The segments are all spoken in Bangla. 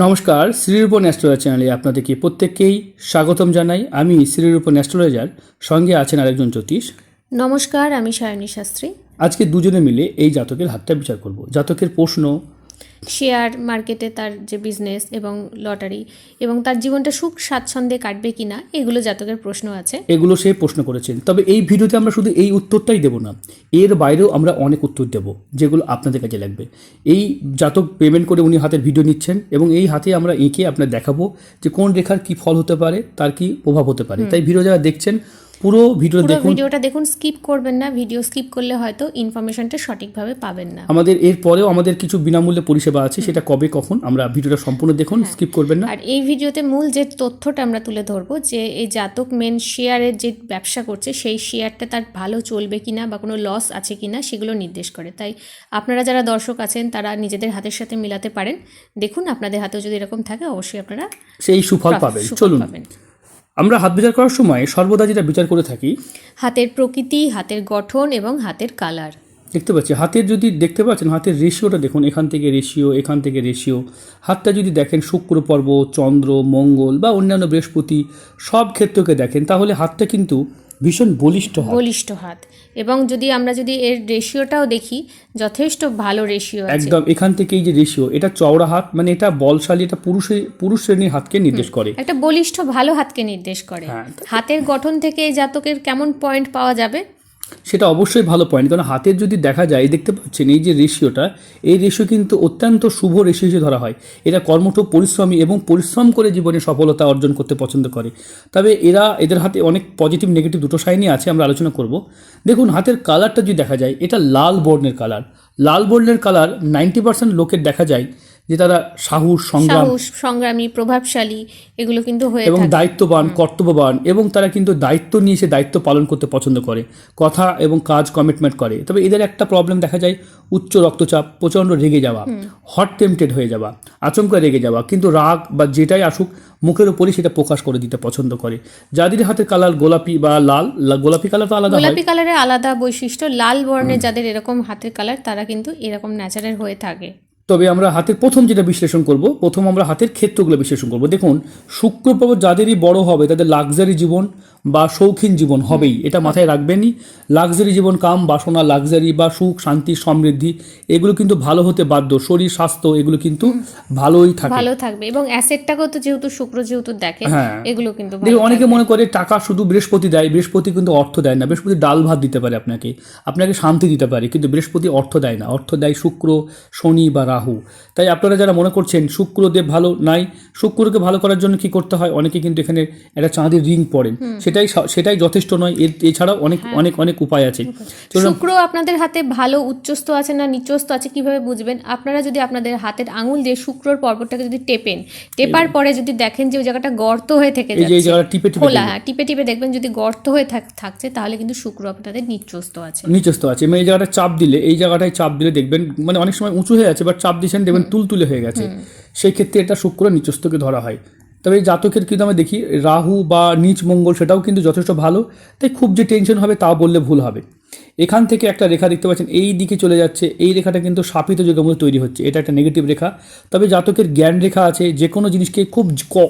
নমস্কার শ্রীরূপ ন্যাস্ট্রোলজার চ্যানেলে আপনাদেরকে প্রত্যেককেই স্বাগতম জানাই। আমি শ্রীরূপ ন্যাস্ট্রোলজার সঙ্গে আছেন আরেকজন জ্যোতিষ। নমস্কার আমি সায়নী শাস্ত্রী। আজকে দুজনে মিলে এই জাতকের হাতটা বিচার করব। জাতকের প্রশ্ন শেয়ার মার্কেটে তার যে বিজনেস এবং লটারি এবং তার জীবনটা সুখ স্বাচ্ছন্দ্যে কাটবে কিনা এগুলো জাতকের প্রশ্ন আছে। এগুলো সে প্রশ্ন করেছেন। তবে এই ভিডিওতে আমরা শুধু এই উত্তরটাই দেব না এর বাইরেও আমরা অনেক উত্তর দেব যেগুলো আপনাদের কাছে লাগবে। এই জাতক পেমেন্ট করে উনি হাতের ভিডিও নিচ্ছেন এবং এই হাতে আমরা এঁকে আপনার দেখাবো যে কোন রেখার কি ফল হতে পারে তার কি প্রভাব হতে পারে। তাই ভিডিও যারা দেখছেন পুরো ভিডিও পুরো দেখুন। ভিডিওটা দেখুন স্কিপ করবেন না ভিডিও স্কিপ করলে হয়তো ইনফরমেশনটা সঠিকভাবে পাবেন না। আমাদের এর পরেও আমাদের কিছু বিনামূল্যে পরিষেবা আছে সেটা কবে কখন আমরা ভিডিওটা সম্পূর্ণ দেখুন স্কিপ করবেন না। আর এই ভিডিওতে মূল যে তথ্যটা আমরা তুলে ধরবো যে এই জাতক মেন শেয়ারের যে ব্যবসা করছে সেই শেয়ারটা তার ভালো চলবে কিনা বা কোনো লস আছে কিনা সেগুলো নির্দেশ করে। তাই আপনারা যারা দর্শক আছেন তারা নিজেদের হাতের সাথে মিলাতে পারেন। দেখুন আপনাদের হাতেও যদি এরকম থাকে অবশ্যই আপনারা সেই সুফল পাবেন। চলুন। পাবেন। আমরা হাত বিচার করার সময় সর্বদা যেটা বিচার করে থাকি হাতের প্রকৃতি হাতের গঠন এবং হাতের কালার দেখতে পাচ্ছি হাতের যদি দেখতে পাচ্ছেন হাতের রেশিওটা দেখুন এখান থেকে রেশিও এখান থেকে রেশিও হাতটা যদি দেখেন শুক্র পর্ব চন্দ্র মঙ্গল বা অন্যান্য বৃহস্পতি সব ক্ষেত্রকে দেখেন তাহলে হাতটা কিন্তু ভীষণ বলিষ্ঠ বলিষ্ঠ হাত। এবং যদি আমরা যদি এর রেশিওটাও দেখি যথেষ্ট ভালো রেশিও একদম এখান থেকে এই যে রেশিও এটা চওড়া হাত মানে এটা বলশালী এটা পুরুষের পুরুষ শ্রেণির হাতকে নির্দেশ করে। একটা বলিষ্ঠ ভালো হাতকে নির্দেশ করে। হ্যাঁ। হাতের গঠন থেকে এই জাতকের কেমন পয়েন্ট পাওয়া যাবে? সেটা অবশ্যই ভালো পয়েন্ট কারণ হাতের যদি দেখা যায়, দেখতে পাচ্ছেন এই যে রেশিওটা, এই রেশিও কিন্তু অত্যন্ত শুভ রেশিও হিসেবে ধরা হয়। এরা কর্মঠ, পরিশ্রমী এবং পরিশ্রম করে জীবনে সফলতা অর্জন করতে পছন্দ করে। তবে এরা এদের হাতে অনেক পজিটিভ নেগেটিভ দুটো সাইনই আছে, আমরা আলোচনা করব। দেখুন, হাতের কালারটা যদি দেখা যায়, এটা লাল বর্ণের কালার লাল বর্ণের কালার নাইনটি পার্সেন্ট লোকের দেখা যায় যে তারা সাহস সংগ্রাম সংগ্রামী প্রভাবশালী এগুলো কিন্তু হয়ে এবং দায়িত্ববান কর্তব্যবান এবং তারা কিন্তু দায়িত্ব নিয়ে সে দায়িত্ব পালন করতে পছন্দ করে কথা এবং কাজ কমিটমেন্ট করে। তবে এদের একটা প্রবলেম দেখা যায় উচ্চ রক্তচাপ প্রচণ্ড রেগে যাওয়া হট টেম্পটেড হয়ে যাওয়া আচমকা রেগে যাওয়া কিন্তু রাগ বা যেটাই আসুক মুখের উপরই সেটা প্রকাশ করে দিতে পছন্দ করে। যাদের হাতের কালার গোলাপি বা লাল গোলাপি কালার তো আলাদা গোলাপি কালারের আলাদা বৈশিষ্ট্য লাল বর্ণের যাদের এরকম হাতের কালার তারা কিন্তু এরকম ন্যাচারাল হয়ে থাকে। তবে আমরা হাতের প্রথম যেটা বিশ্লেষণ করব প্রথম আমরা হাতের ক্ষেত্রগুলো বিশ্লেষণ করব। দেখুন শুক্রপ্রভ যাদেরই বড় হবে তাদের লাক্সারি জীবন বা শৌখিন জীবন হবেই এটা মাথায় রাখবেনই। লাক্সারি জীবন কাম বাসনা লাক্সারি বা সুখ শান্তি সমৃদ্ধি এগুলো কিন্তু ভালো হতে বাধ্য। শরীর স্বাস্থ্য এগুলো কিন্তু ভালোই থাকে। ভালো থাকবে এবং অ্যাসেটটাকেও তো যেহেতু শুক্র যেহেতু দেখে হ্যাঁ। এগুলো কিন্তু দেখুন অনেকে মনে করে টাকা শুধু বৃহস্পতি দেয় বৃহস্পতি কিন্তু অর্থ দেয় না বৃহস্পতি ডাল ভাত দিতে পারে আপনাকে। আপনাকে শান্তি দিতে পারে কিন্তু বৃহস্পতি অর্থ দেয় না। অর্থ দেয় শুক্র শনি বা রাহু। তাই আপনারা যারা মনে করছেন শুক্রদেব ভালো নাই শুক্রকে ভালো করার জন্য কি করতে হয় অনেকে কিন্তু এখানে একটা চাঁদের রিং পড়েন সেটাই সেটাই যথেষ্ট নয়। এর এছাড়াও অনেক অনেক অনেক উপায় আছে। শুক্র আপনাদের হাতে ভালো উচ্চস্থ আছে না নিচস্থ আছে কীভাবে বুঝবেন? আপনারা যদি আপনাদের হাতের আঙুল দিয়ে শুক্রর পর্বতটাকে যদি টেপেন টেপার পরে যদি দেখেন যে ওই জায়গাটা গর্ত হয়ে থেকে যে যাচ্ছে জায়গাটা টিপে টিপে খোলা হ্যাঁ টিপে টিপে দেখবেন যদি গর্ত হয়ে থাক- থাকছে তাহলে কিন্তু শুক্র আপনাদের নিচস্থ আছে। নিচস্থ আছে। মানে এই জায়গাটা চাপ দিলে এই জায়গাটায় চাপ দিলে দেখবেন মানে অনেক সময় উঁচু হয়ে আছে বাট চাপ দিচ্ছেন দেখবেন তুলতুলে হয়ে গেছে। সেই ক্ষেত্রে এটা শুক্র নিচস্থকে ধরা হয়। তবে এই জাতকের কিন্তু আমরা দেখি রাহু বা নিচ মঙ্গল সেটাও কিন্তু যথেষ্ট ভালো। তাই খুব যে টেনশন হবে তা বললে ভুল হবে। এখান থেকে একটা রেখা দেখতে পাচ্ছেন এই দিকে চলে যাচ্ছে এই রেখাটা কিন্তু সাপিত যুগের মধ্যে তৈরি হচ্ছে। এটা একটা নেগেটিভ রেখা। তবে জাতকের জ্ঞান রেখা আছে যে কোনো জিনিসকে খুব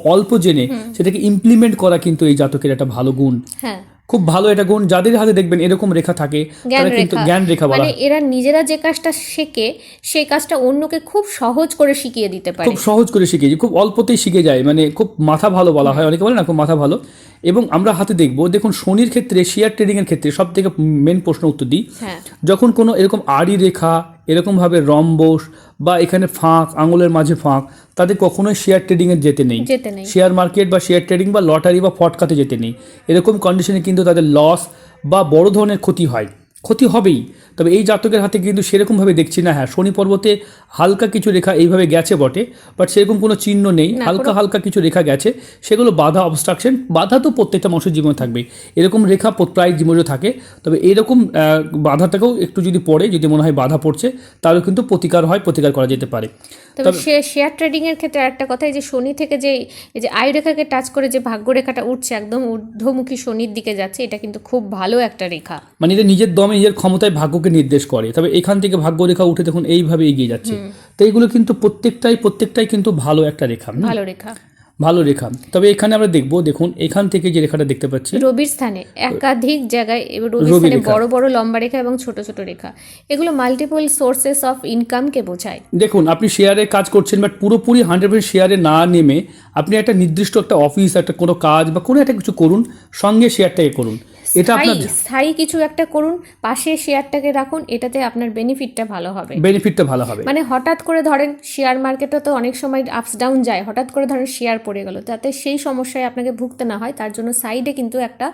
অল্প জেনে সেটাকে ইমপ্লিমেন্ট করা কিন্তু এই জাতকের একটা ভালো গুণ। হ্যাঁ। খুব ভালো এটা গুণ যাদের হাতে দেখবেন এরকম রেখা থাকে তারা কিন্তু জ্ঞান রেখা বলা মানে এরা নিজেরা যে কাজটা শেখে সেই কাজটা অন্যকে খুব সহজ করে শিখিয়ে দিতে পারে। খুব সহজ করে শিখে যায় খুব অল্পতেই শিখে যায় মানে খুব মাথা ভালো বলা হয় অনেকে বলে না খুব মাথা ভালো। এবং আমরা হাতে দেখব দেখুন শনির ক্ষেত্রে শেয়ার ট্রেডিং এর ক্ষেত্রে সব থেকে মেন প্রশ্ন উত্তর দিই হ্যাঁ। যখন কোনো এরকম আড়ি রেখা এরকমভাবে রম্বস বা এখানে ফাঁক আঙুলের মাঝে ফাঁক তাদের কখনোই শেয়ার ট্রেডিংয়ে যেতে নেই। যেতে নেই। শেয়ার মার্কেট বা শেয়ার ট্রেডিং বা লটারি বা ফটকাতে যেতে নেই। এরকম কন্ডিশনে কিন্তু তাদের লস বা বড় ধরনের ক্ষতি হয়। ক্ষতি হবেই। তবে এই জাতকের হাতে কিন্তু সেরকমভাবে দেখছি না। হ্যাঁ শনি পর্বতে হালকা কিছু রেখা এইভাবে গেছে বটে বাট সেরকম কোনো চিহ্ন নেই। হালকা হালকা কিছু রেখা গেছে। সেগুলো বাধা অবস্ট্রাকশন বাধা তো প্রত্যেকটা মানুষের জীবনে থাকবে এরকম রেখা প্র- প্রায় জীবনে থাকে। তবে এরকম বাধাটাকেও একটু যদি পড়ে যদি মনে হয় বাধা পড়ছে তাহলে কিন্তু প্রতিকার হয় প্রতিকার করা যেতে পারে। তবে শেয়ার ট্রেডিং এর ক্ষেত্রে একটা কথা এই যে শনি থেকে যে এই যে আয়ুরেখাকে টাচ করে যে ভাগ্য রেখাটা উঠছে একদম ঊর্ধ্বমুখী শনির দিকে যাচ্ছে এটা কিন্তু খুব ভালো একটা রেখা। মানে এটা নিজের দমে নিজের ক্ষমতায় ভাগ্যকে নির্দেশ করে। তবে এখান থেকে ভাগ্য রেখা উঠে দেখুন এইভাবে এগিয়ে যাচ্ছে। তো এইগুলো কিন্তু প্রত্যেকটাই প্রত্যেকটাই কিন্তু ভালো একটা রেখা ভালো রেখা। ভালো রেখা। তবে এখানে আমরা দেখব দেখুন এখান থেকে যে রেখাটা দেখতে পাচ্ছি। রবির স্থানে একাধিক জায়গায় রবির রবি স্থানে বড় বড় লম্বা রেখা এবং ছোট ছোট রেখা। এগুলো মাল্টিপল সোর্সেস অফ ইনকামকে বোঝায়। দেখুন আপনি শেয়ারে কাজ করছেন বাট পুরোপুরি হান্ড্রেড পার্সেন্ট শেয়ারে না নেমে আপনি একটা নির্দিষ্ট একটা অফিস একটা কোনো কাজ বা কোনো একটা কিছু করুন সঙ্গে শেয়ারটাকে করুন। এটা আপনার স্থায়ী কিছু একটা করুন পাশে শেয়ারটাকে রাখুন এটাতে আপনার বেনিফিটটা ভালো হবে। বেনিফিটটা ভালো হবে। মানে হঠাৎ করে ধরেন শেয়ার মার্কেটে তো অনেক সময় আপস ডাউন যায় হঠাৎ করে ধরেন শেয়ার পড়ে গেল তাতে সেই সমস্যায় আপনাকে ভুগতে না হয় তার জন্য সাইডে কিন্তু একটা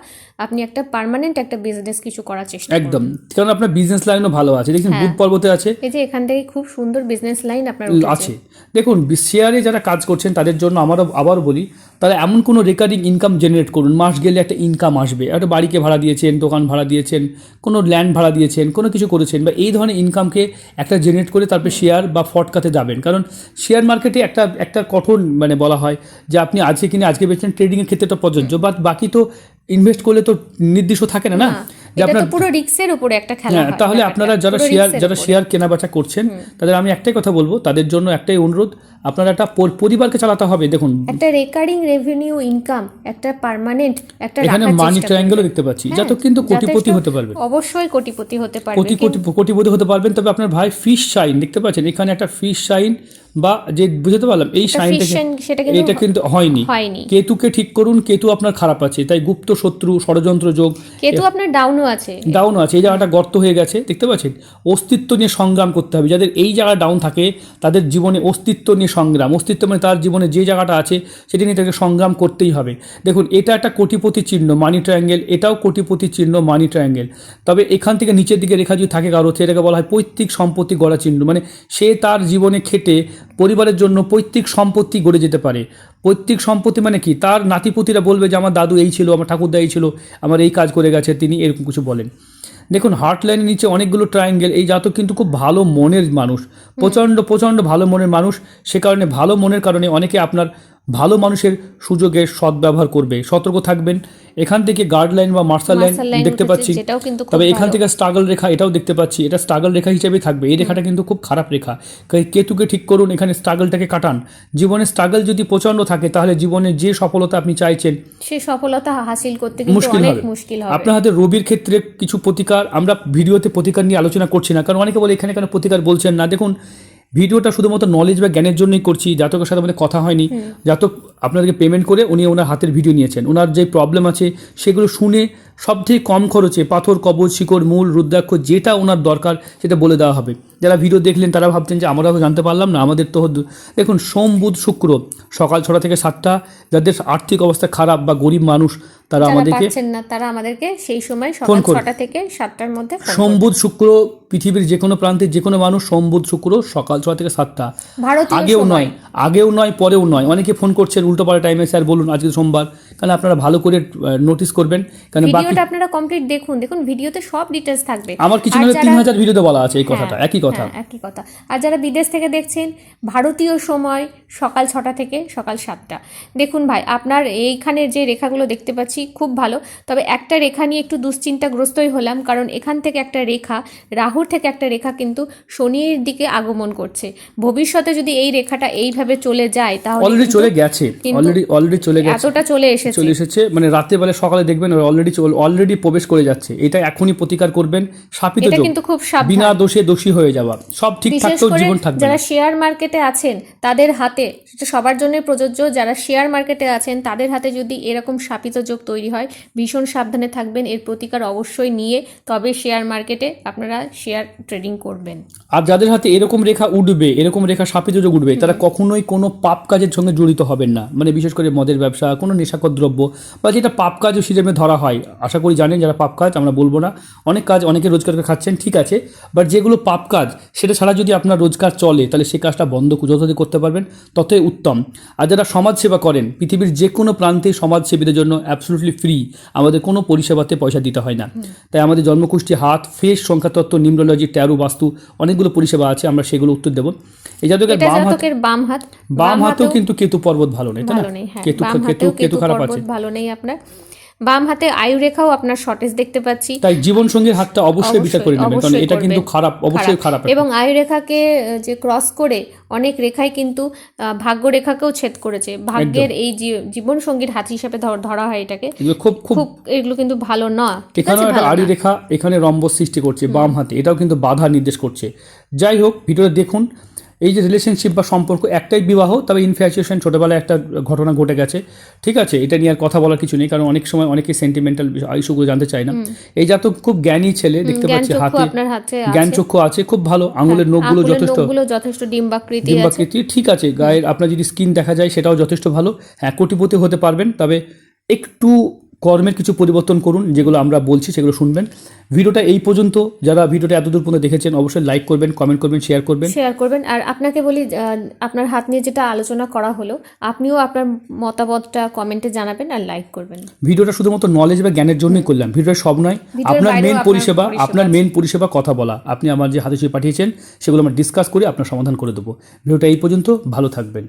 আপনি একটা পার্মানেন্ট একটা বিজনেস কিছু করার চেষ্টা একদম। কারণ আপনার বিজনেস লাইনও ভালো আছে দেখছেন বুধ পর্বতে আছে। এই যে এখান থেকে খুব সুন্দর বিজনেস লাইন আপনার আছে। দেখুন শেয়ারে যারা কাজ করছেন তাদের জন্য আমারও আবার বলি তারা এমন কোনো রেকারিং ইনকাম জেনারেট করুন, মাস গেলে একটা ইনকাম আসবে, একটা বাড়িকে ভাড়া দিয়েছেন, দোকান ভাড়া দিয়েছেন, কোনো ল্যান্ড ভাড়া দিয়েছেন, কোনো কিছু করেছেন বা এই ধরনের ইনকামকে একটা জেনারেট করে তারপরে শেয়ার বা ফটকাতে যাবেন। কারণ শেয়ার মার্কেটে একটা একটা কঠোর মানে বলা হয় যে আপনি আজকে কিনে আজকে বেছেন ট্রেডিংয়ের ক্ষেত্রে তো প্রযোজ্য বাট বাকি তো ইনভেস্ট করলে তো নির্দিষ্ট থাকে না না? যে আপনার পুরো রিক্সের উপরে একটা খেলা হ্যাঁ তাহলে আপনারা যারা শেয়ার যারা। শেয়ার কেনাবেচা করছেন তাদের আমি একটাই কথা বলব তাদের জন্য একটাই অনুরোধ আপনারা একটা পরিবারকে চালাতে হবে দেখুন। একটা রেকারিং রেভিনিউ ইনকাম একটা পার্মানেন্ট একটা এখানে মানি চেষ্টা ট্রায়াঙ্গেলও দেখতে পাচ্ছি হ্যাঁ, যাতে কিন্তু কোটিপতি হতে পারবেন। অবশ্যই কোটিপতি হতে পারবে কোটি কোটি কোটিপতি হতে পারবেন তবে আপনার ভাই ফিশ শাইন দেখতে পাচ্ছেন এখানে একটা ফিশ শাইন বা যে বুঝতে পারলাম এই কিন্তু এটা কিন্তু হয়নি। কেতুকে ঠিক করুন কেতু আপনার খারাপ আছে তাই গুপ্ত শত্রু ষড়যন্ত্র যোগ কেতু আপনার ডাউনও আছে। ডাউন আছে এই জায়গাটা গর্ত হয়ে গেছে দেখতে পাচ্ছেন? অস্তিত্ব নিয়ে সংগ্রাম করতে হবে যাদের এই জায়গা ডাউন থাকে তাদের জীবনে অস্তিত্ব নিয়ে সংগ্রাম অস্তিত্ব মানে তার জীবনে যে জায়গাটা আছে সেটি নিয়ে তাকে সংগ্রাম করতেই হবে। দেখুন এটা একটা কোটিপতি চিহ্ন মানি ট্রায়াঙ্গেল এটাও কোটিপতি চিহ্ন মানি ট্রায়াঙ্গেল তবে এখান থেকে নিচের দিকে রেখা যদি থাকে কারও সেটাকে বলা হয় পৈতৃক সম্পত্তি গড়া চিহ্ন মানে সে তার জীবনে খেটে পরিবারের জন্য পৈতৃক সম্পত্তি গড়ে যেতে পারে। পৈতৃক সম্পত্তি মানে কি? তার নাতিপুতিরা বলবে যে, আমার দাদু এই ছিল, আমার ঠাকুরদা এই ছিল, আমার এই কাজ করে গেছে, তিনি এরকম কিছু বলেন। দেখুন হার্ট লাইনের নিচে অনেকগুলো ট্রায়াঙ্গেল এই জাতক কিন্তু খুব ভালো মনের মানুষ, প্রচণ্ড প্রচণ্ড ভালো মনের মানুষ। সে কারণে ভালো মনের কারণে অনেকে আপনার ভালো মানুষের সুযোগের সদ্ব্যবহার করবে। সতর্ক থাকবেন। এখান থেকে গার্ড লাইন বা মার্শাল লাইন দেখতে পাচ্ছি। তবে এখান থেকে স্ট্রাগল রেখা এটাও দেখতে পাচ্ছি। এটা স্ট্রাগল রেখা হিসেবেই থাকবে। এই রেখাটা কিন্তু খুব খারাপ রেখা। কেতুকে ঠিক করুন এখানে স্ট্রাগলটাকে কাটান। জীবনে স্ট্রাগল যদি প্রচণ্ড থাকে তাহলে জীবনে যে সফলতা আপনি চাইছেন সে সফলতা হাসিল করতে কিন্তু মুশকিল অনেক হবে। মুশকিল হবে। আপনার হাতে রবির ক্ষেত্রে কিছু প্রতিকার আমরা ভিডিওতে প্রতিকার নিয়ে আলোচনা করছি না কারণ অনেকে বলে এখানে কেন প্রতিকার বলছেন না। দেখুন ভিডিওটা শুধুমাত্র নলেজ বা জ্ঞানের জন্যই করছি জাতকের সাথে আমাদের কথা হয়নি। জাতক আপনাদেরকে পেমেন্ট করে উনি ওনার হাতের ভিডিও নিয়েছেন। ওনার যে প্রবলেম আছে সেগুলো শুনে সব থেকে কম খরচে পাথর কবচ শিকড় মূল রুদ্রাক্ষ যেটা ওনার দরকার সেটা বলে দেওয়া হবে। যারা ভিডিও দেখলেন তারা ভাবছেন যে আমরা তো জানতে পারলাম না আমাদের তো দেখুন সোম বুধ শুক্র সকাল ছটা থেকে সাতটা যাদের আর্থিক অবস্থা খারাপ বা গরিব মানুষ তারা আমাদেরকে তারা আমাদেরকে সেই সময় সকাল ফোন ছটা থেকে সাতটার মধ্যে করুন। সোমবুধ শুক্র পৃথিবীর যে কোনো প্রান্তের যে কোনো মানুষ সোমবুধ শুক্র সকাল ছটা থেকে সাতটা। আগেও নয় আগেও নয় পরেও নয়। অনেকে ফোন করছেন উল্টো পাল্টা টাইমে স্যার বলুন আজকে সোমবার। কারণ আপনারা ভালো করে নোটিস করবেন। কারণ ভিডিওটা আপনারা কমপ্লিট দেখুন। দেখুন ভিডিওতে সব ডিটেলস থাকবে। আমার কিছু না তিন হাজার ভিডিওতে বলা আছে এই কথাটা হ্যাঁ, একই কথা। হ্যাঁ, একই কথা। আর যারা বিদেশ থেকে দেখছেন ভারতীয় সময় সকাল ছটা থেকে সকাল সাতটা। দেখুন ভাই আপনার এইখানে যে রেখাগুলো দেখতে পাচ্ছি খুব ভালো। তবে একটা রেখা নিয়ে একটু দুশ্চিন্তাগ্রস্তই হলাম কারণ এখান থেকে একটা রেখা রাহুর থেকে একটা রেখা কিন্তু শনির দিকে আগমন করছে। ভবিষ্যতে যদি এই রেখাটা এইভাবে চলে যায় তাহলে অলরেডি চলে গেছে অলরেডি অলরেডি চলে গেছে। এতটা চলে এসেছে। চলে এসেছে। মানে রাতে বেলা সকালে দেখবেন অলরেডি অলরেডি প্রবেশ করে যাচ্ছে। এটা এখনই প্রতিকার করবেন। শাপিত এটা যোগ। কিন্তু খুব সাবধান। বিনা দোষে দোষী হয়ে যাওয়া। সব ঠিক থাকতেও জীবন থাকবে যারা শেয়ার মার্কেটে আছেন তাদের হাতে সেটা সবার জন্যই প্রযোজ্য যারা শেয়ার মার্কেটে আছেন তাদের হাতে যদি এরকম শাপিত যোগ তৈরি হয় ভীষণ সাবধানে থাকবেন এর প্রতিকার অবশ্যই নিয়ে তবে শেয়ার মার্কেটে আপনারা শেয়ার ট্রেডিং করবেন। আর যাদের হাতে এরকম রেখা উঠবে এরকম রেখা সাপিত যোগ উঠবে তারা কখনোই কোনো পাপ কাজের সঙ্গে জড়িত হবেন না। মানে বিশেষ করে মদের ব্যবসা কোনো নেশাকর দ্রব্য বা যেটা পাপ কাজ হিসেবে ধরা হয়। আশা করি জানেন যারা পাপ কাজ আমরা বলব না। অনেক কাজ অনেকে রোজগার করে খাচ্ছেন ঠিক আছে বাট যেগুলো পাপ কাজ সেটা ছাড়া যদি আপনার রোজগার চলে তাহলে সেই কাজটা বন্ধ যতই করতে পারবেন ততই উত্তম। আর যারা সমাজসেবা করেন পৃথিবীর যে কোনো প্রান্তে সমাজসেবীদের জন্য অ্যাবসলুটলি ফ্রি আমাদের কোনো পরিষেবাতে পয়সা দিতে হয় না। তাই আমাদের জন্মকুষ্টি হাত ফেস সংখ্যাতত্ত্ব নিউমরোলজি ট্যারো বাস্তু অনেকগুলো পরিষেবা আছে আমরা সেগুলো উত্তর দেবো। এই জাতকের বাম হাত বাম হাত। বাম হাতেও কিন্তু কেতু পর্বত ভালো নেই তাই না? হ্যাঁ কেতু কেতু কেতু খারাপ আছে। ভালো নেই আপনার। বাম হাতে আয়ুরেখাও আপনার শর্টেজ দেখতে পাচ্ছি। তাই জীবনসঙ্গীর হাতটা অবশ্যই বিচার করে নেবেন কারণ এটা কিন্তু খারাপ অবশ্যই খারাপ এবং আয়ুরেখাকে আহ, যে ক্রস করে অনেক রেখায় কিন্তু ভাগ্য রেখাকেও ছেদ করেছে। ভাগ্যের এই জীবন সঙ্গীর হাত হিসাবে ধরা হয় এটাকে। খুব খুব এগুলো কিন্তু ভালো না। এখানেও একটা আড়ি রেখা এখানে রম্বস সৃষ্টি করছে বাম হাতে। এটাও কিন্তু বাধা নির্দেশ করছে। যাই হোক ভিডিওটা দেখুন। এই যে রিলেশনশিপ বা সম্পর্ক একটাই বিবাহ তবে ইনফ্যাচুয়েশন ছোটোবেলায় একটা ঘটনা ঘটে গেছে। ঠিক আছে? এটা নিয়ে আর কথা বলার কিছু নেই কারণ অনেক সময় অনেকে সেন্টিমেন্টাল ইস্যুগুলো জানতে চায় না। এই জাতক খুব জ্ঞানী ছেলে দেখতে পাচ্ছি হাতে জ্ঞান চক্ষু আছে খুব ভালো। আঙুলের নখগুলো যথেষ্ট। যথেষ্ট ডিম্বাকৃতি ডিম্বাকৃতি ঠিক আছে। গায়ের আপনার যদি স্কিন দেখা যায় সেটাও যথেষ্ট ভালো। হ্যাঁ কোটিপতি হতে পারবেন তবে একটু কর্মের কিছু পরিবর্তন করুন যেগুলো আমরা বলছি সেগুলো শুনবেন। ভিডিওটা এই পর্যন্ত। যারা ভিডিওটা এতদূর পর্যন্ত দেখেছেন অবশ্যই লাইক করবেন কমেন্ট করবেন শেয়ার করবেন। শেয়ার করবেন। আর আপনাকে বলি আপনার হাত নিয়ে যেটা আলোচনা করা হলো আপনিও আপনার মতামতটা কমেন্টে জানাবেন আর লাইক করবেন। ভিডিওটা শুধুমাত্র নলেজ বা জ্ঞানের জন্যই করলাম। ভিডিওটা সব নয় আপনার মেন পরিষেবা আপনার মেন পরিষেবা কথা বলা। আপনি আমার যে হাতে পাঠিয়েছেন সেগুলো আমরা ডিসকাস করে আপনার সমাধান করে দেবো। ভিডিওটা এই পর্যন্ত ভালো থাকবেন।